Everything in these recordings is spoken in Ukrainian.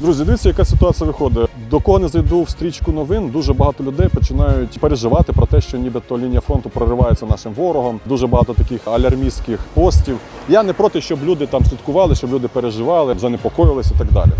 Друзі, дивіться, яка ситуація виходить. До кого не зайду в стрічку новин, дуже багато людей починають переживати про те, що нібито лінія фронту проривається нашим ворогом. Дуже багато таких алярмістських постів. Я не проти, щоб люди там слідкували, щоб люди переживали, занепокоїлися і так далі.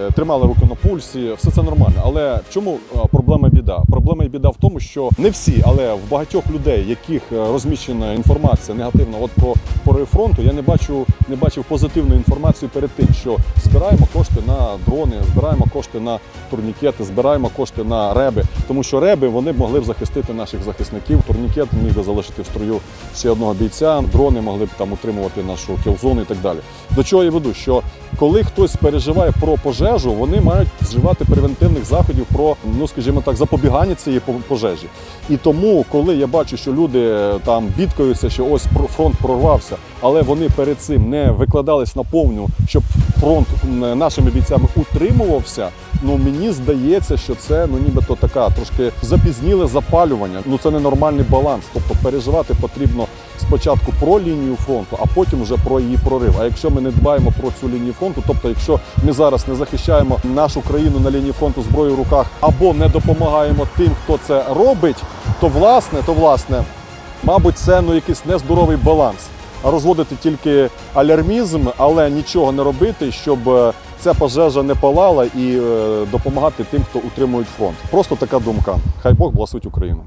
Е, Тримали руку на пульсі, все це нормально. Але в чому е, проблема і біда? Проблема і біда в тому, що не всі, але в багатьох людей, яких е, розміщена інформація негативна, от про порив фронту, я не бачу, не бачив позитивної інформації перед тим, що збираємо кошти на дрони, збираємо кошти на турнікети, збираємо кошти на реби, тому що реби вони могли б захистити наших захисників. Турнікет міг би залишити в строю ще одного бійця. Дрони могли б там утримувати нашу кілзону і так далі. До чого я веду? Що коли хтось переживає про пожежу, вони мають вживати превентивних заходів про, ну скажімо так, запобігання цієї по- пожежі. І тому, коли я бачу, що люди е, там бідкаються, що ось фронт прорвався, але вони перед цим не викладались на повню, щоб фронт нашими бійцями утримувався. Ну мені здається, що це ну нібито така трошки запізніле запалювання. Ну це ненормальний баланс. Тобто переживати потрібно спочатку про лінію фронту, а потім вже про її прорив. А якщо ми не дбаємо про цю лінію фронту, тобто, якщо ми зараз не захищаємо нашу країну на лінії фронту зброєю в руках або не допомагаємо тим, хто це робить, то власне, то власне, мабуть, це ну якийсь нездоровий баланс. Розводити тільки алярмізм, але нічого не робити, щоб е, ця пожежа не палала і е, допомагати тим, хто утримують фронт. Просто така думка. Хай Бог благословить Україну.